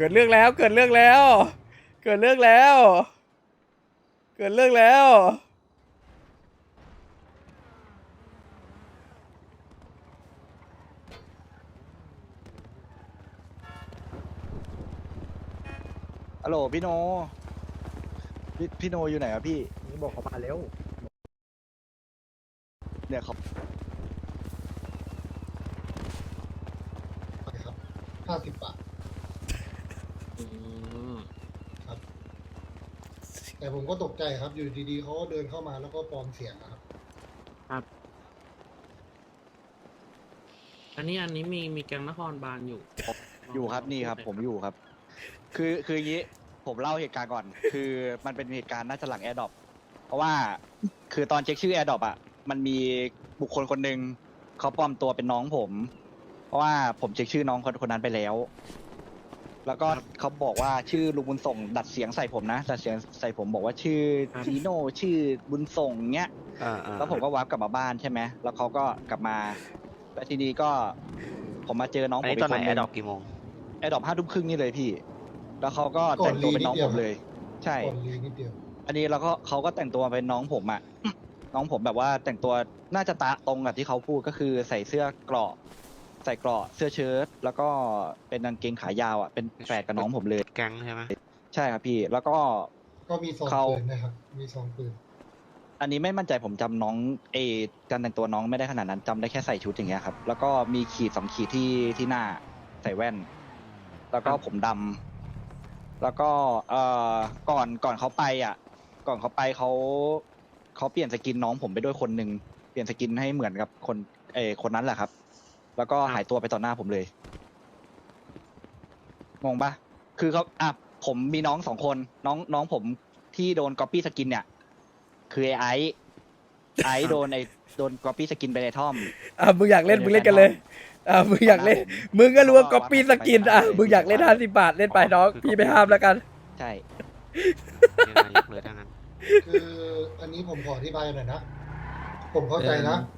เกิดเรื่องแล้วเกิดเรื่องแล้ว เกิดเรื่องแล้ว เกิดเรื่องแล้ว ฮัลโหลพี่โนพี่พี่โนอยู่ไหนอะพี่ นี่บอกเขามาเร็วเนี่ยเขาไปครับห้าสิบบาท ครับแต่ผมก็ตกใจครับ อยู่ดีๆเขาก็เดินเข้ามาแล้วก็ปลอมเสียงนะครับ อันนี้อันนี้มีมีแกงนครบาลอยู่อยู่ครับนี่ครับ ผมอยู่ครับ คือคืออย่างนี้ผมเล่าเหตุการณ์ก่อน คือมันเป็นเหตุการณ์น่าจะหลังแอร์ดอปเพราะว่าคือตอนเช็คชื่อแอร์ดอปอะมันมีบุคคลคนหนึ่งเขาปลอมตัวเป็นน้องผม เพราะว่าผมเช็คชื่อน้องคนคนนั้นไปแล้ว แล้วก็เขาบอกว่าชื่อลุงบุญส่ง ดัดเสียงใส่ผมนะดัดเสียงใส่ผมบอกว่าชื่อจีโน่ชื่อบุญส่งเงี้ยอ่าอ่าแล้วผมก็วาร์ปกลับมาบ้านใช่ไหมแล้วเขาก็กลับมาแล้วทีนี้ก็ผมมาเจอน้องอันผมนี้อีตอกนคไหนนหแอนึ่งร์ดรอปกี่โมงแอร์ดรอปห้าทุ่มครึ่งนี่เลยพี่ แล้วเขาก็แต่งตัวเป็นน้องผมเลย ใช่ ก่อนรีนิดเดียว อันนี้แล้วก็เขาก็แต่งตัวเป็นน้องผมอะน้องผมแบบว่าแต่งตัวน่าจะตะตรงกับที่เขาพูดก็คือใส่เสื้อเกราะ ใส่เกราะเสื้อเชิ้ตแล้วก็เป็นกางเกงขายาวอะเป็นแฝดกับน้องผมเลย แก๊งใช่ไหมใช่ครับพี่ แล้วก็ ก็มีซองเขา ปืนนะครับ มีซองปืน อันนี้ไม่มั่นใจผมจำน้องเอการแต่งตัวน้องไม่ได้ขนาดนั้นจำได้แค่ใส่ชุดอย่างเงี้ยครับ แล้วก็มีขีดสองขีดที่ที่หน้าใส่แว่น แล้วก็ผมดำแล้วก็เอ่อก่อนก่อนเขาไปอะ ก่อนเขาไปเขาเขาเปลี่ยนสกินน้องผมไปด้วยคนหนึ่งเปลี่ยนสกินให้เหมือนกับคนเออคนนั้นแหละครับ แล้วก็หายตัวไปต่อหน้าผมเลยงงปะคือเขาอะผมมีน้องสองคนน้องน้องผมที่โดนก๊อปปี้สกินเนี่ย คือไอ้ไอซ์ไอซ์โดนไอโดนก๊อปปี้สกินไปในท่อม อะมึงอยากเล่นมึงเล่นกันเลยอะมึงอยากเล่น มึงก็รู้ว่าก๊อปปี้สกินอะมึงอยากเล่นห้าสิบบาทเล่นไปน้องพี่ไม่ห้ามแล้วกัน ใช่ ยังไงยกเลยทั้งนั้น คืออันนี้ผมขออธิบายหน่อยนะ ผมเข้าใจนะ เ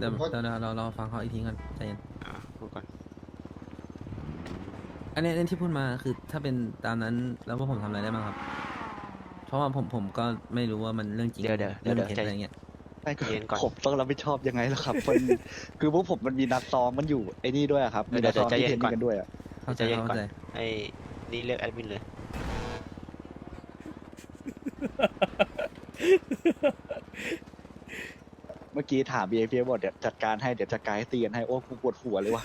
ดี๋ยวผมก็เดี๋ยวเราเราฟังเขาอีกทีก่อนใจเย็นอ่าพูดก่อนอันนี้อันนี้ที่พูดมาคือถ้าเป็นตามนั้นแล้วพวกผมทำอะไรได้บ้างครับ เพราะว่าผมผมก็ไม่รู้ว่ามันเรื่องจริงเดี๋ยวเดี๋ยวเรื่องเดี๋ยวเท็จใจอะไรเงี้ย ไม่ก็เย็นก่อน ผมต้องรับผิดชอบยังไงล่ะครับมันคือพวกผมมันมีนัดซ้อมมันอยู่ไอ้นี่ด้วยอะครับมีเดี๋นัยดวซ้อมใจที่เย็เทรนนก่อนนิ่งกันด้วยอะเข้าใจใจเย็นเข้าก่อนใจไอ้นี่เรียกแอดมินเลย เมื่อกี้ถาม b ีเอพีบอกเดี๋ยวจัดการให้เดี๋ยวจัดการให้ตีกันให้โอ้กูปวดหัวเลยว่ะ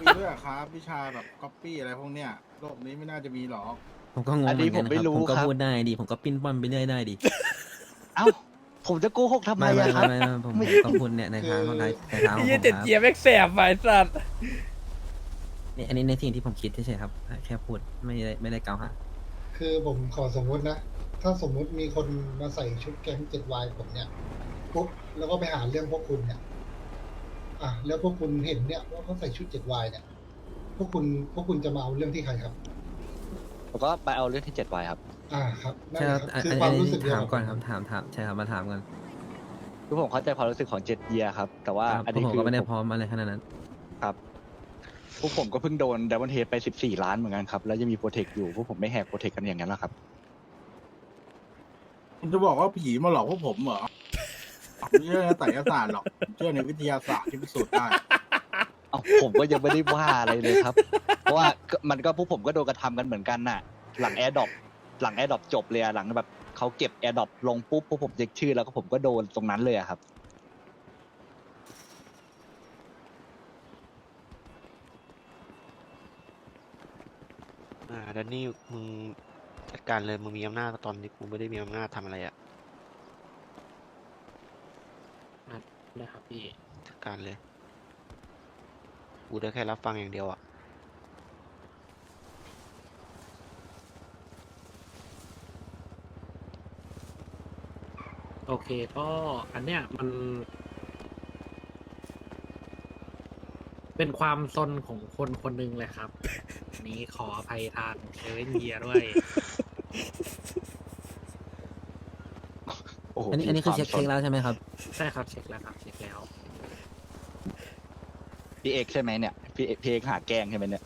มีด้วยเหรอครับวิชาแบบก๊อปปี้อะไรพวกเนี้ยโลกนี้ไม่น่าจะมีหรอกผมก็งงอันเหมืนี้อนกันผมนะไม่ครับรู้ผมก็ครับ พูดได้ดีผมก็ปิ้นป้อนไปเรื่อยได้ดีเอ้า ผมจะโกหกทำไมไม่ไม่อะครับ ไม่ไม่ผมไม่ผมก็พูดเนี่ยในทางของในในทางของไอ้ผเหี้ยมเจ็ดครับเจี๊ยบแม่งแสบไอ้สัตว์นี่อันนี้ในสิ่งที่ผมคิดเฉยๆครับ แค่พูดไม่ได้ไม่ได้กล่าวหาคือผมขอสมมุตินะ ถ้าสมมุติมีคนมาใส่ชุดแก๊งเจ็ดวายผมเนี่ยปุ๊บแล้วก็ไปหาเรื่องพวกคุณเนี่ย อะแล้วพวกคุณเห็นเนี่ยว่าเขาใส่ชุดเจ็ดวายเนี่ย พวกคุณพวกคุณจะมาเอาเรื่องที่ใครครับ ผมก็ไปเอาเรื่องที่เจ็ดไว้ครับ อ่าครับนั่นใช่แหคละรับครับอันคืออันความอันรู้นี้สึกเดียวถามก่อนบครับถามถามใช่ครับมาถามกันคือผมเข้าใจความรู้สึกของเจ็ดเยียครับ แต่ว่าครับอันพวกนี้ผมคือก็ไม่ได้ผมพร้อมอะไรขนาดนั้น ครับพวกผมก็เพิ่งโดนดับเบิลเทไปสิบสี่ล้านเหมือนกันครับ แล้วยังมีโปรเทคอยู่ พวกผมไม่แหกโปรเทคกันอย่างนั้นหรอกครับ คุณจะบอกว่าผีมาหลอกพวกผมเหรอไม่เชื่อในไสยศาสตร์หรอกผมเชื่อในวิทยาศาสตร์ที่พิสูจน์ได้ เอ้าผมก็ยังไม่ได้ว่าอะไรเลยครับ เพราะว่าก็มันก็พวกผมก็โดนกระทำกันเหมือนกันน่ะ หลังแอร์ดอปหลังแอร์ดอปจบเลยอะหลังแบบเขาเก็บแอร์ดอปลงปุ๊บพวกผมเช็คชื่อแล้วก็ผมก็โดนตรงนั้นเลยอะครับ อ่าแดนนี่มึง จัดการเลยมึงมีอำนาจตอนนี้กูไม่ได้มีอำนาจทำอะไรอะได้ครับพี่จัดการเลย กูได้แค่รับฟังอย่างเดียวอะโอเคก็อันเนี้ยมัน เป็นความซนของคนคนหนึ่งเลยครับอันนี้ขออภัยทางเซเว่นเยียด้วย โอ้โห อั นนี้อันนี้คือเช็ความเช็คแล้วใช่ไหมครับ ใช่ครับเช็คแล้วครับเช็คแล้วพพี่เอกใช่ไหมเนี่ยพี่เอกพี่เอกหาแกล้งใช่ไหมเนี่ย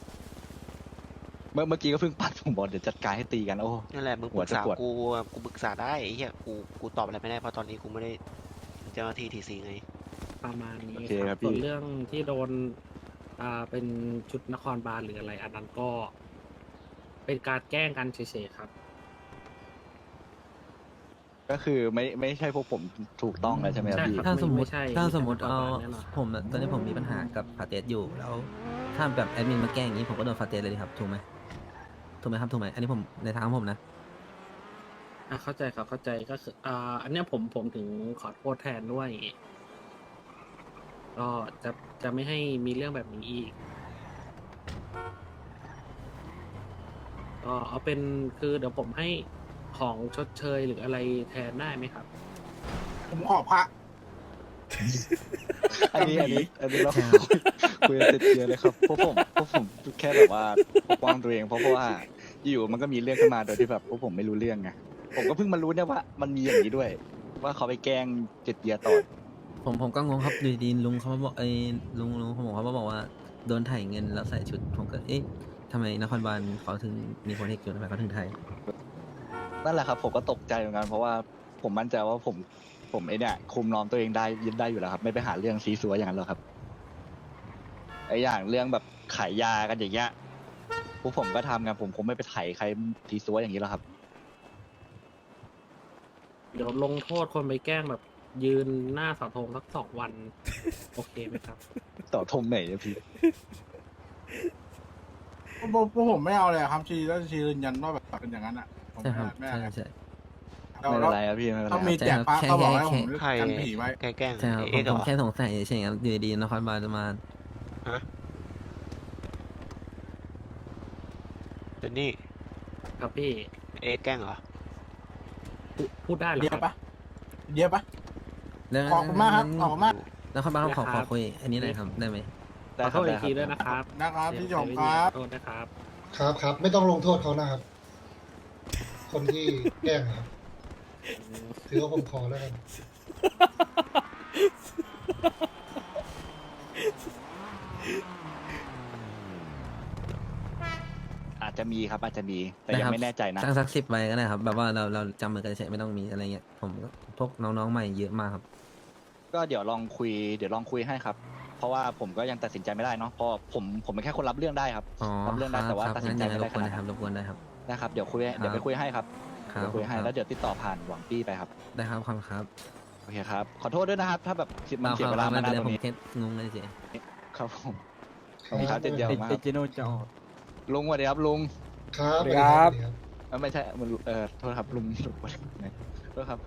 เมื่อเมื่อกี้ก็เพิ่งปัดผมบอกเดี๋ยวจัดการให้ตีกันโอ้ นั่นแหละมึงหัปวรึกจะษาปวด กูอะกูปรึกษาได้ไอ้เหี้ยกูกูตอบอะไรไม่ได้เพราะตอนนี้กูไม่ได้เป็นเจ้าหน้าที่ทีซีไงประมาณนี้โอเคคครัรับบพี่ ส่วนเรื่องที่โดนอ่าเป็นชุดนครบาลหรืออะไร อันนั้นก็ เป็นการแกล้งกันเฉยๆครับ ก็คือไม่ไม่ใช่พวกผมถูกต้องแล้วใช่ไหมครับใช่พี่ครับ ถ้าสมมไม่ติใช่ถ้าไม่ใช่สมมตินครเอาบาลแน่นอน ผมอะตอนนี้ผมมีปัญหากับฟาเตสอยู่แล้วถ้าแบบแอดมินมาแกล้งอย่างนี้ผมก็โดนฟาเตสเลยดิครับถูกไหมถูกไหมครับถูกไหมอันนี้ผมในทางของผมนะ อะเข้าใจครับเข้าใจก็คืออ่าอันเนี้ยผมผมถึงขอโทษแทนด้วยก็จะจะไม่ให้มีเรื่องแบบนี้อีกก็เอาเป็นคือเดี๋ยวผมให้ ของชดเชยหรืออะไรแทนได้ไหมครับ ผมขอพระอันนี้อันนี้อันนี้เราใช่คุยคุยกันติดเยอะเลยครับเพราะผมเพราะผมแค่แบบว่าปกป้องตัวเองเพราะเพราะว่าอยู่มันก็มีเรื่องขึ้นมาโดยที่แบบพวกผมไม่รู้เรื่องไงผมก็เพิ่งมารู้เนี่ยว่า มันมีอย่างนี้ด้วย ว่าเขาไปแกล้งเจ็ดเยียร์ต่อผมผมก็งงครับอยู่ดีๆลุงเขามาบอกไอ้ยลุงลุงผมเขามาบอกว่าโดนถ่ายเงินแล้วใส่ชุดผมก็เอ๊ะทำไมนครบาลเขาถึงมีคนเอกอยู่ทำไมเขาถึงไทย นั่นแหละครับ ผมก็ตกใจเหมือนกันเพราะว่าผมมั่นใจว่าผมผมไอเนี่ยคุมน้อมตัวเองได้ยึดได้อยู่แล้วครับ ไม่ไปหาเรื่องซีซัวอย่างนั้นหรอกครับไออย่างเรื่องแบบขายยากันอย่างเงี้ยพวกผมก็ทำกันผมคงไม่ไปไถใครซีซัวอย่างนี้หรอกครับ เดี๋ยวลงโทษคนไปแกล้งแบบ ยืนหน้าเสาธงสักสองวัน โอเคไหมครับ ต่อทงไหนเนี่ยพี่พวกพวกผมไม่เอาเลยอะครับชีแล้วชียืนยันว่าแบบเป็นอย่างนั้นอะ ผมใช่ครับไม่ใช่เอาใช่แล้วไม่เป็แล้นวไรครับพี่ไม่เป็นไรถ้าคมีรับแจกพระแค่ก็บอกแค่ให้ผมใครกันผีไว้ แกล้งใช่ครับเอ็กผเหรมอแค่สงสัยเฉยๆครับอยู่ดีๆนครบาลจะมาเดนนี่ ครับพี่ เอ็กแกล้งเหรอ พูพูดได้เหรอเดียครับ ปะเดียปะแล้วขอบคุณมากครับขอบคุณมาก นครบาลขอได้ขครัอบคุยอันนี้หน่อยครับได้ไหม ขอโทษอีกทีด้วยนะครับนะครับพี่จอมเสียคงรับ ขอโทษนะครับ ครับครับไม่ต้องลงโทษเขานะครับ คนที่แกล้งนะครับถือว่าผมขอแล้วกันอาจจะมีครับอาจจะมีแต่ยังนะครับไม่แน่ใจนะตั้งสักสิบใบก็ได้ครับ แบบว่าเราเราจำมือกันเฉยๆไม่ต้องมีอะไรเงี้ยผมก็พวกน้องๆใหม่เยอะมากครับ ก็เดี๋ยวลองคุยเดี๋ยวลองคุยให้ครับ เพราะว่าผมก็ยังตัดสินใจไม่ได้เนาะเพราะผมผมเป็นแค่คนรับเรื่องได้ครับอ๋อรับเรื่องได้แต่ว่าครับตัดสินใจงั้ไม่รได้บขกวนนาดได้ครับรบกวนได้ครับ นะครับ เดี๋ยวคุยให้เดี๋ยวครัไปบคุยให้ครับครับเดี๋ยวคุยให้ครับแล้วเดี๋ยวติดต่อผ่านหวังปี้ไปครับได้ครับขอบคุณครับโอเคครับขอโทษด้วยนะครับ ถ้าแบบมันเสียเวลาไม่มาเป็นนานไรตรผมงนี้แค่งงเลยเฉยครับผมขอบคุณครับเจ็ดเดียวมากครับเจโนจะออกลุงสวัสดีครับลุงครับสวัสดีครับสวัสดีครับ เอ้ยไม่ใช่มันเออโทษครับลุงลุงโทษครับ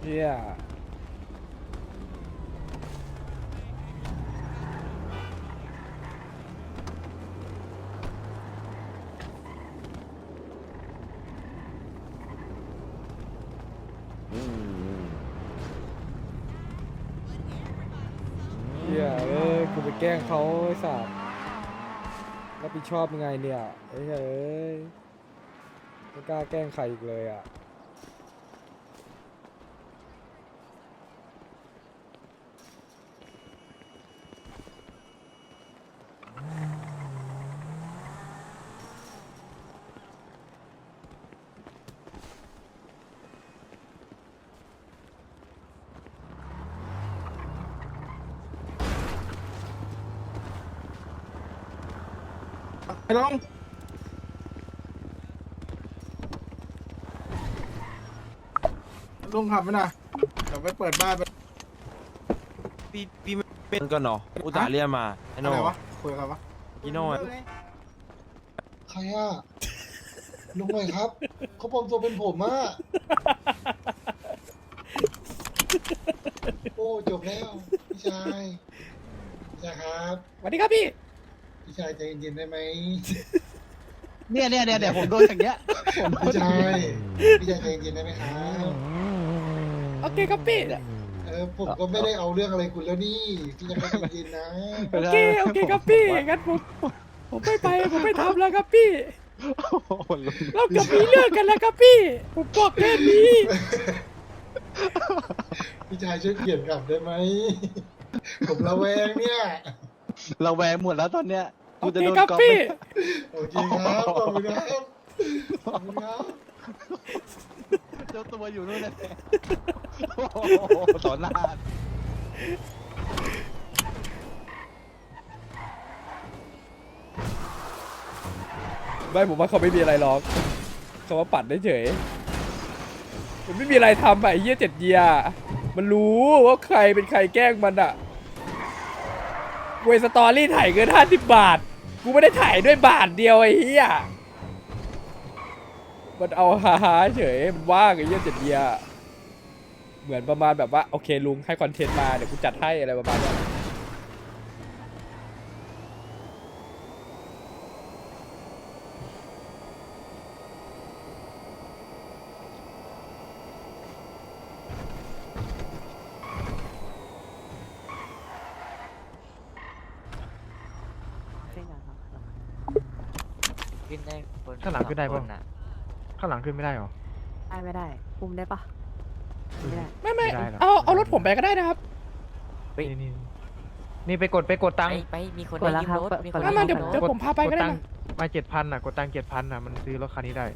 เฮียเฮียเอ้ยกูไป แกล้งเขาไอ้สัตว์รับผิดชอบยังไงเนี่ยไอ้เหี้ยเอ้ยไม่กล้าแกล้งใครอีกเลยอะ ไอ้ลงลุงขับไหมนะเดี๋ยวไปเปิดบ้านไปพี่พี่ไม่เป็นก่อนเนาะอุตส่าห์เรียกมาไอ้อะโน่ไรวะคุยกับใครวะพี่โน่อะใครอะลุงหน่อยครับเขาปลอมตัวเป็นผมอะโอ้จบแล้วพี่ชายพี่ชายครับสวัสดีครับพี่ พี่ชายใจเย็นๆได้ไหมเนี่ยเนี่ยเนี่ยเดี๋ยวผมโดนอย่างเงี้ยผมโดนพี่อย่าชางเงี้ยยพี่ชายใจเย็นๆได้ไหมครับโอเคครับพี่ เออผมก็ไม่ได้เอาเรื่องอะไรคุณแล้วนี่พี่ชายใจเย็นๆนะโอเค โอเคครับพี่ งั้นผม ผมไม่ไป ผมไม่ทำแล้วครับพี่ โอ้โหลุงเราเกือบมีเรื่องกันแล้วครับพี่ ผมบอกแค่นี้ พี่ชายช่วยเขียนกลับได้ไหมผมระแวงเนี่ย เราแวงหมดแล้วตอนเนี้ยโอกูจะเคโดนครับก๊อปพี่ไหมโอเคครับขอบคุณครับขอบคุณครับเจ้าตัวอยู่นู่นเลยโอ้โหต่อหน้าไม่ผมว่าเขาไม่มีอะไรหรอกเขาว่าปัดได้เฉยมันไม่มีอะไรทำอะไอ้เหี้ยเจ็ดเยียร์มันรู้ว่าใครเป็นใครแกล้งมันอะ เวสตอรี่ถ่ายเกินห้าสิบบาท กูไม่ได้ถ่ายด้วยบาทเดียวไอ้เหี้ยมันเอาฮาฮาๆเฉย มันว่างไอ้เหี้ยเจ็ดเดียเหมือนประมาณแบบว่า โอเคลุงให้คอนเทนต์มา เดี๋ยวกูจัดให้อะไรประมาณนี้ ได้บนข้างหลังขึ้นได้ปะ สอคน่ข้างหลังขึ้นไม่ได้หรอ ได้ไม่ได้คุมได้ปะไม่ได้ไม่ไม่ไม่ได้หรอเอาเอารถผมไปก็ได้นะครับนี่นี่นี่ไปกดไปกดตังไปค์ไปมีคนกดได้แล้วยืมครับรถกดมีคกดนแล้วมาได้เดี๋ยวยืมรเดี๋ยวถผมพาไปก็ได้ตังมาค์ มาเจ็ดพันอะ กดตังค์เจ็ดพันอะ มันซื้อรถคันนี้ได้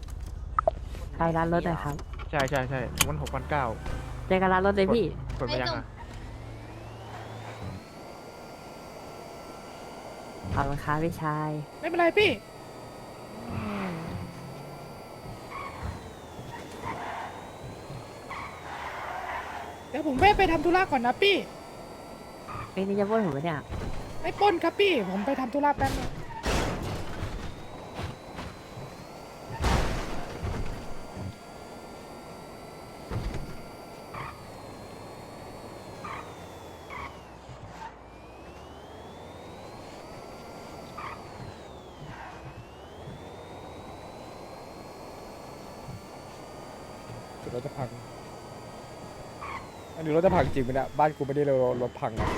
ใครร้านรถหน่อยครับใช่ใช่ใช่มันหกพันเก้าเจอกันร้านรถเลยพี่ กดไปยังอะขอบคุณครับพี่ชาย ไม่เป็นไรพี่ เดี๋ยว ผมแวะไปทำธุระก่อนนะพี่เอ้ยนี่จะพูดผมปะเนี่ยไม่ปล้นครับพี่ ผมไปทำธุระแป๊บนึงเดี๋ยวรถจะพัง อันนี้รถจะพังจริงไหมเนี่ยบ้านกูไม่ได้รถรถพังนะ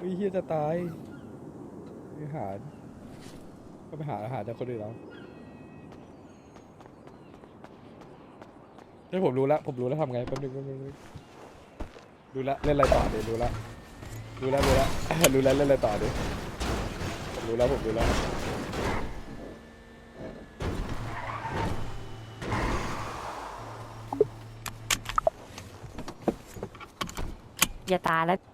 ไอ้ เฮียจะตายไปหาก็ไปหาอาหารจากคนอื่นแล้วเฮ้ยผมรู้แล้วผมรู้แล้วทำไงแป๊บนึงแป๊บนึงแป๊บนึงรู้แล้วเล่นอะไรต่อเดี๋ยวรู้แล้วรู้แล้วรู้แล้ว รู้แล้วเล่นอะไรต่อดิผมรู้แล้วผมรู้แล้วอย่าตายแล้ว